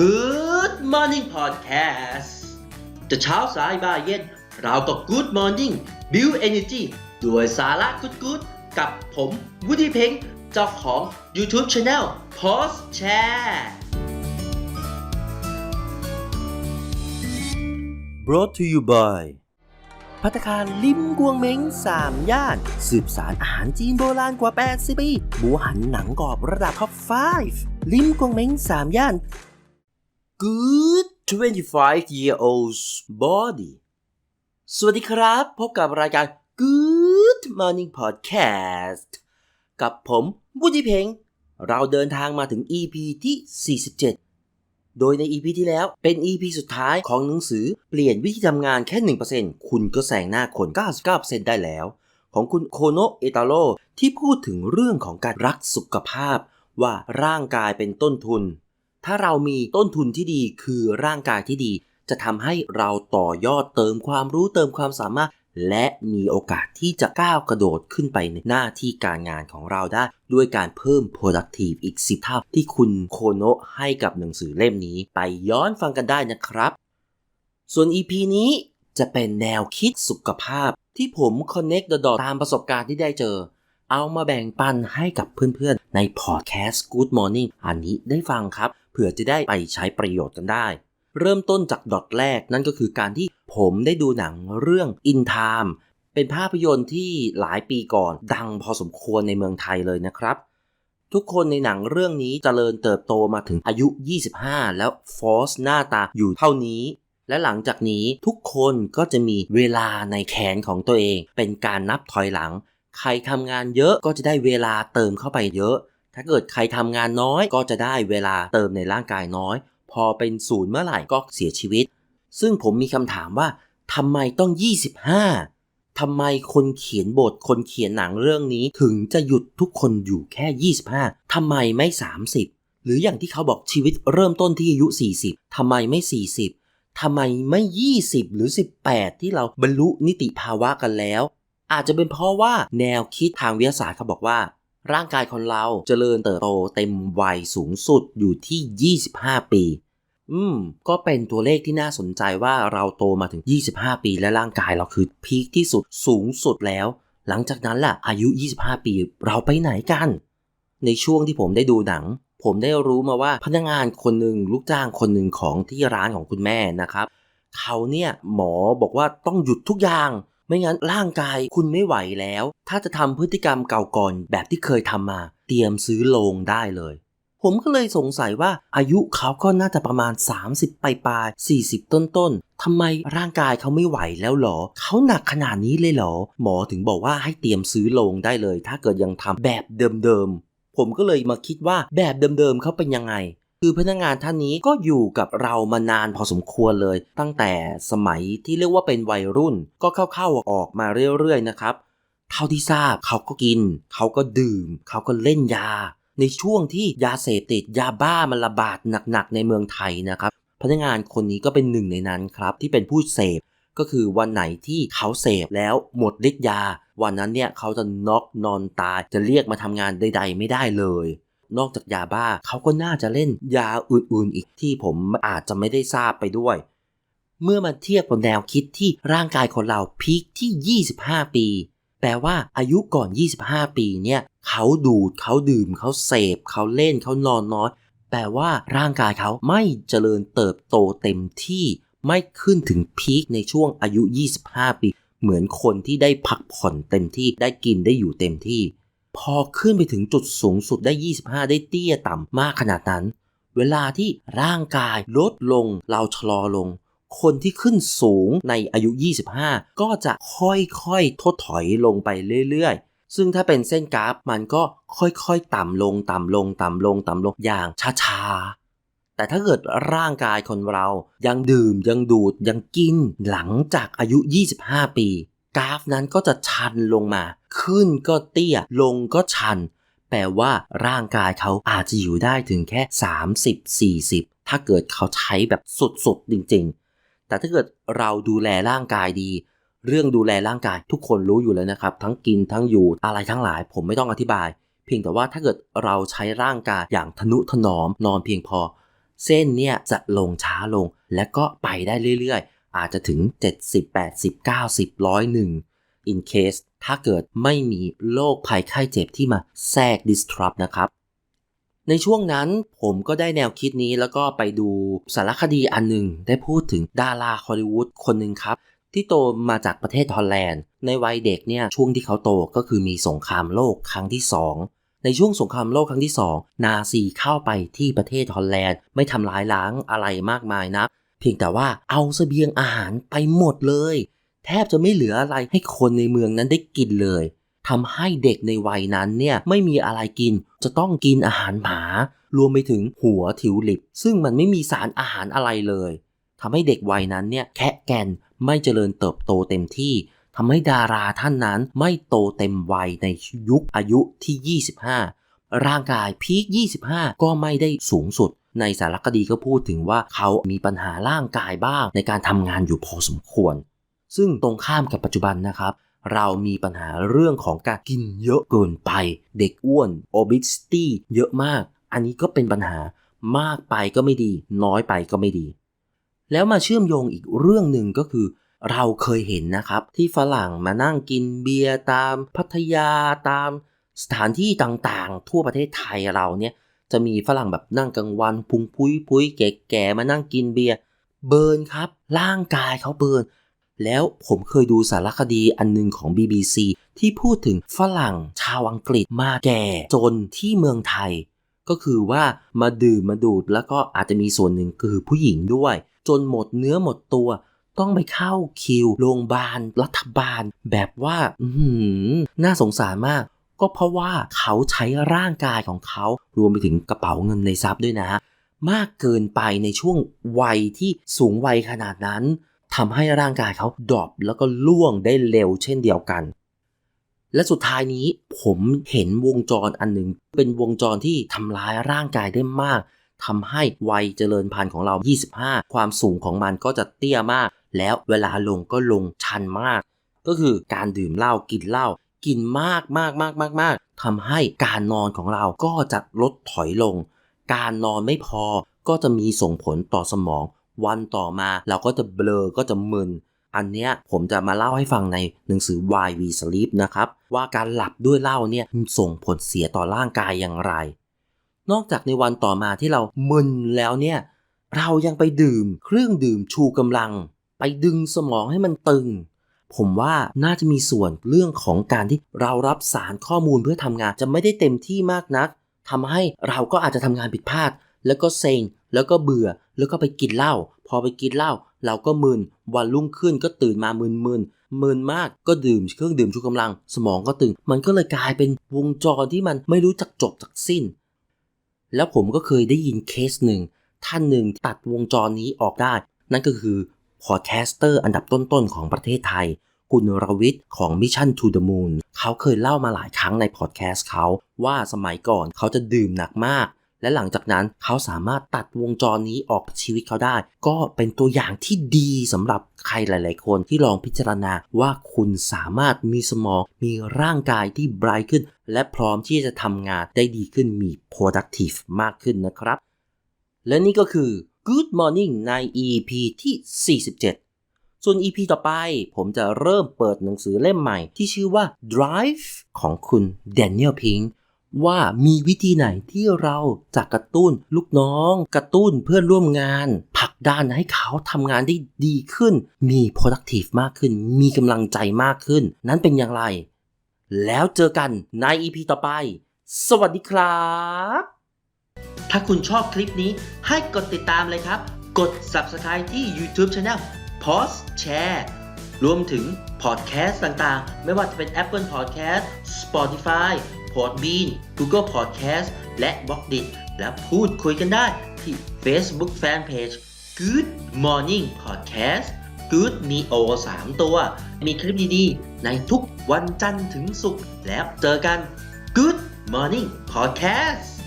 Good Morning Podcast จะเช้าสายบ่ายเย็น เราก็ Good Morning Build Energy ด้วยสาระกุดกุดกับผมวุฒิเพ็งเจ้าของ YouTube Channel Post Share brought to you by พัตคารลิมกวงเม้งสามย่าน สืบสารอาหารจีนโบราณกว่า 80 ปีหมูหันหนังกรอบระดับท็อป 5 ลิมกวงเม้งสามย่าน Good 25 year old's body สวัสดีครับ พบกับรายการ Good Morning Podcast กับผมวุฒิเพ็งเราเดินทางมาถึง EP ที่ 47 โดยใน EP ที่แล้วเป็น EP สุดท้ายของหนังสือเปลี่ยนวิธีทำงานแค่ 1%คุณก็แซงหน้าคน 99%ได้แล้ว ของคุณโคโนะเอตาโรที่พูดถึงเรื่องของการรักสุขภาพว่าร่างกายเป็นต้นทุน ถ้าเรามีต้นทุนที่ดีคือร่างกายที่ดี จะทำให้เราต่อยอดเติมความรู้เติมความสามารถ และมีโอกาสที่จะก้าวกระโดดขึ้นไปในหน้าที่การงานของเราได้ ด้วยการเพิ่ม productive อีก10เท่าที่คุณโคโนะให้กับหนังสือเล่มนี้ ไปย้อนฟังกันได้นะครับ ส่วน EP นี้จะเป็นแนวคิดสุขภาพที่ผม connect the dot ตามประสบการณ์ที่ได้เจอ เอามาแบ่งปันให้กับเพื่อนๆ ในพอดแคสต์ Good Morning อันนี้ได้ฟังครับ เผื่อจะได้ไปใช้ประโยชน์กันได้ เริ่มต้นจากดอทแรกนั่นก็คือการที่ผมได้ดูหนังเรื่อง In Time เป็นภาพยนตร์ที่หลายปีก่อนดังพอสมควรในเมืองไทยเลยนะครับ ทุกคนในหนังเรื่องนี้เจริญเติบโตมาถึงอายุ 25 แล้วฟอสหน้าตาอยู่เท่านี้และหลังจากนี้ทุกคนก็จะมีเวลาในแขนของตัวเอง เป็นการนับถอยหลัง ใครทำงานเยอะก็จะได้เวลาเติมเข้าไปเยอะ ถ้าเกิดใครทำงานน้อยก็จะได้เวลาเติมในร่างกายน้อย พอเป็นศูนย์เมื่อไหร่ก็เสียชีวิต ซึ่งผมมีคำถามว่าทำไมต้อง 25 ทำไมคนเขียนบทคนเขียนหนังเรื่องนี้ถึงจะหยุดทุกคนอยู่แค่ 25 ทำไมไม่ 30 หรืออย่างที่เขาบอกชีวิตเริ่มต้นที่อายุ 40 ทำไมไม่ 40ทำไมไม่ 20 หรือ 18 ที่เราบรรลุนิติภาวะกันแล้ว อาจจะเป็นเพราะว่าแนวคิดทางวิทยาศาสตร์เขาบอกว่า ร่างกายคนเราเจริญเติบโตเต็มวัยสูงสุดอยู่ที่ 25 ปี อืม ก็เป็นตัวเลขที่น่าสนใจว่าเราโตมาถึง 25 ปีและร่างกายเราคือพีคที่สุดสูงสุดแล้ว หลังจากนั้นล่ะ อายุ 25 ปีเราไปไหนกัน ในช่วงที่ผมได้ดูหนัง ผมได้รู้มาว่าพนักงานคนหนึ่งลูกจ้างคนหนึ่งของที่ร้านของคุณแม่นะครับเขาเนี่ยหมอบอกว่าต้องหยุดทุกอย่าง ไม่งั้นร่างกายคุณไม่ไหวแล้ว ถ้าจะทำพฤติกรรมเก่าก่อนแบบที่เคยทำมา เตรียมซื้อโลงได้เลย ผมก็เลยสงสัยว่าอายุเขาก็น่าจะประมาณ 30ปลายปลายๆ40 ต้นต้นทำไมร่างกายเขาไม่ไหวแล้วหรอ เขาหนักขนาดนี้เลยหรอ หมอถึงบอกว่าให้เตรียมซื้อโลงได้เลย ถ้าเกิดยังทำแบบเดิมๆผมก็เลยมาคิดว่าแบบเดิมๆเขาเป็นยังไง คือพนักงานท่านนี้ก็อยู่กับเรามานานพอสมควรเลย ตั้งแต่สมัยที่เรียกว่าเป็นวัยรุ่น ก็เข้าๆออกมาเรื่อยๆนะครับเท่าที่ทราบเขาก็กิน เขาก็ดื่ม เขาก็เล่นยา ในช่วงที่ยาเสพติดยาบ้ามันระบาดหนักๆในเมืองไทยนะครับ พนักงานคนนี้ก็เป็นหนึ่งในนั้นครับที่เป็นผู้เสพก็คือวันไหนที่เขาเสพแล้วหมดฤทธิ์ยา วันนั้นเนี่ยเขาจะน็อกนอนตายจะเรียกมาทำงานใด ๆ ไม่ได้เลย นอกจากยาบ้าเขาก็น่าจะเล่นยาอื่นๆ อีกที่ผมอาจจะไม่ได้ทราบไปด้วย เมื่อมาเทียบกับแนวคิดที่ร่างกายคนเราพีคที่ 25 ปี แปลว่าอายุก่อน 25 ปีเนี่ยเขาดูดเขาดื่มเขาเสพเขาเล่นเขานอนน้อยแปลว่าร่างกายเขาไม่เจริญเติบโตเต็มที่ไม่ขึ้นถึงพีคในช่วงอายุ 25 ปี เหมือนคนที่ได้พักผ่อนเต็มที่ได้กินได้อยู่เต็มที่ พอขึ้นไปถึงจุดสูงสุดได้ 25 ได้เตี้ยต่ำมากขนาดนั้น เวลาที่ร่างกายลดลง เราชะลอลง คนที่ขึ้นสูงในอายุ 25 ก็จะค่อยๆ ทดถอยลงไปเรื่อยๆ ซึ่งถ้าเป็นเส้นกราฟมันก็ค่อยๆ ต่ำลงต่ำลงต่ำลงต่ำลงอย่างช้าๆแต่ถ้าเกิดร่างกายคนเรายังดื่มยังดูดยังกินหลังจากอายุ 25 ปี กราฟนั้นก็จะชันลงมา ขึ้นก็เตี้ย ลงก็ชัน แปลว่าร่างกายเขาอาจจะอยู่ได้ถึงแค่ 30-40 ถ้าเกิดเขาใช้แบบสุดๆจริง ๆ แต่ถ้าเกิดเราดูแลร่างกายดี เรื่องดูแลร่างกายทุกคนรู้อยู่แล้วนะครับ ทั้งกินทั้งอยู่อะไรทั้งหลาย ผมไม่ต้องอธิบาย เพียงแต่ว่าถ้าเกิดเราใช้ร่างกายอย่างทนุถนอมนอนเพียงพอ เส้นเนี่ยจะลงช้าลงและก็ไปได้เรื่อยๆ อาจจะถึง 70 80 90 101 in case ถ้าเกิดไม่มีโรคภัยไข้เจ็บที่มาแทรก disrupt นะครับ ในช่วงนั้นผมก็ได้แนวคิดนี้แล้วก็ไปดูสารคดีอันหนึ่งได้พูดถึงดาราฮอลลีวูดคนหนึ่งครับ ที่โตมาจากประเทศฮอลแลนด์ ในวัยเด็กเนี่ยช่วงที่เขาโตก็คือมีสงครามโลกครั้งที่2ในช่วงสงครามโลกครั้งที่ 2 นาซีเข้าไปที่ประเทศฮอลแลนด์ ไม่ทำร้ายล้างอะไรมากมายนะ เพียงแต่ว่าเอาเสบียงอาหารไปหมดเลย แทบจะไม่เหลืออะไรให้คนในเมืองนั้นได้กินเลยทำให้เด็กในวัยนั้นเนี่ยไม่มีอะไรกิน จะต้องกินอาหารหมารวมไปถึงหัวทิวลิปซึ่งมันไม่มีสารอาหารอะไรเลยทำให้เด็กวัยนั้นเนี่ยแคะแกนไม่เจริญเติบโตเต็มที่ทำให้ดาราท่านนั้นไม่โตเต็มวัยในยุคอายุที่ 25 ร่างกายพีค 25 ก็ไม่ได้สูงสุด ในสารคดีก็พูดถึงว่าเขามีปัญหาร่างกายบ้าง ในการทำงานอยู่พอสมควร ซึ่งตรงข้ามกับปัจจุบันนะครับ เรามีปัญหาเรื่องของการกินเยอะเกินไป เด็กอ้วน obesity เยอะมาก อันนี้ก็เป็นปัญหามากไปก็ไม่ดี น้อยไปก็ไม่ดี แล้วมาเชื่อมโยงอีกเรื่องหนึ่งก็คือ เราเคยเห็นนะครับ ที่ฝรั่งมานั่งกินเบียร์ตามพัทยาตามสถานที่ต่างๆ ทั่วประเทศไทยเราเนี่ย จะมีฝรั่งแบบนั่งกลางวัน พุงพุ้ยพุ้ยแก่ๆมานั่งกินเบียร์เบิร์นครับ ร่างกายเขาเบิร์นแล้วผมเคยดูสารคดีอันหนึงของ BBC ที่พูดถึงฝรั่งชาวอังกฤษมาแก่จนที่เมืองไทย ก็คือว่ามาดื่มมาดูดแล้วก็อาจจะมีส่วนหนึ่งคือผู้หญิงด้วย จนหมดเนื้อหมดตัว ต้องไปเข้าคิวโรงพยาบาลรัฐบาล แบบว่าอือหือน่าสงสารมาก ก็เพราะว่าเขาใช้ร่างกายของเขา รวมไปถึงกระเป๋าเงินในทรัพย์ด้วยนะ มากเกินไปในช่วงวัยที่สูงวัยขนาดนั้นทำให้ร่างกายเขาดรอปแล้วก็ล่วงได้เร็วเช่นเดียวกัน และสุดท้ายนี้ผมเห็นวงจรอันหนึ่งเป็นวงจรที่ทำร้ายร่างกายได้มากทำให้วัยเจริญพันธุ์ของเรา 25 ความสูงของมันก็จะเตี้ยมาก แล้วเวลาลงก็ลงชันมาก ก็คือการดื่มเหล้ากินเหล้า กินมากมากมากมากมากทำให้การนอนของเราก็จะลดถอยลง การนอนไม่พอก็จะมีส่งผลต่อสมอง วันต่อมาเราก็จะเบลอก็จะมึน อันเนี้ยผมจะมาเล่าให้ฟังในหนังสือ Why We Sleep นะครับ ว่าการหลับด้วยเหล้าเนี่ยส่งผลเสียต่อร่างกายอย่างไร นอกจากในวันต่อมาที่เรามึนแล้วเนี่ยเรายังไปดื่มเครื่องดื่มชูกำลัง ไปดึงสมองให้มันตึง ผมว่าน่าจะมีส่วนเรื่องของการที่เรารับสารข้อมูลเพื่อทำงานจะไม่ได้เต็มที่มากนักทำให้เราก็อาจจะทำงานผิดพลาด แล้วก็เซ็งแล้วก็เบื่อ แล้วก็ไปกินเหล้าพอไปกินเหล้าเราก็มึนวันรุ่งขึ้นก็ตื่นมามึนมึนมึนมากก็ดื่มเครื่องดื่มชูกำลัง สมองก็ตึง มันก็เลยกลายเป็นวงจรที่มันไม่รู้จักจบจักสิ้น แล้วผมก็เคยได้ยินเคสหนึ่งท่านหนึ่งตัดวงจรนี้ออกได้ นั่นก็คือ พอดแคสเตอร์อันดับต้นๆของประเทศไทย คุณรวิทย์ของ Mission to the Moon เขาเคยเล่ามาหลายครั้งในพอดแคสต์เขา ว่าสมัยก่อนเขาจะดื่มหนักมาก และหลังจากนั้นเขาสามารถตัดวงจรนี้ออกชีวิตเขาได้ ก็เป็นตัวอย่างที่ดีสำหรับใครหลาย ๆ คนที่ลองพิจารณาว่าคุณสามารถมีสมองมีร่างกายที่ไบรท์ขึ้น และพร้อมที่จะทำงานได้ดีขึ้นมี productive มากขึ้นนะครับ และนี่ก็คือ Good Morning ใน EP ที่ 47 ส่วน EP ต่อไปผมจะเริ่มเปิดหนังสือเล่มใหม่ที่ชื่อว่า Drive ของคุณ Daniel Pink ว่ามีวิธีไหนที่เราจะกระตุ้นลูกน้อง กระตุ้นเพื่อนร่วมงานผลักดันให้เขาทำงานได้ดีขึ้น มี productive มากขึ้น มีกำลังใจมากขึ้น นั้นเป็นอย่างไร แล้วเจอกันใน EP ต่อไป สวัสดีครับ ถ้าคุณชอบคลิปนี้ให้กดติดตามเลยครับ กด Subscribe ที่ YouTube Channel Pause Share รวมถึงพอดแคสต์ต่างๆ ไม่ว่าจะเป็น Apple Podcast Spotify Podbean Google Podcast และ b l o g d i t และพูดคุยกันได้ที่ Facebook Fanpage Good Morning Podcast Good มี O 3 ตัว มีคลิปดีๆ ในทุกวันจันทร์ถึงศุกร์แล้วเจอกัน Good Morning Podcast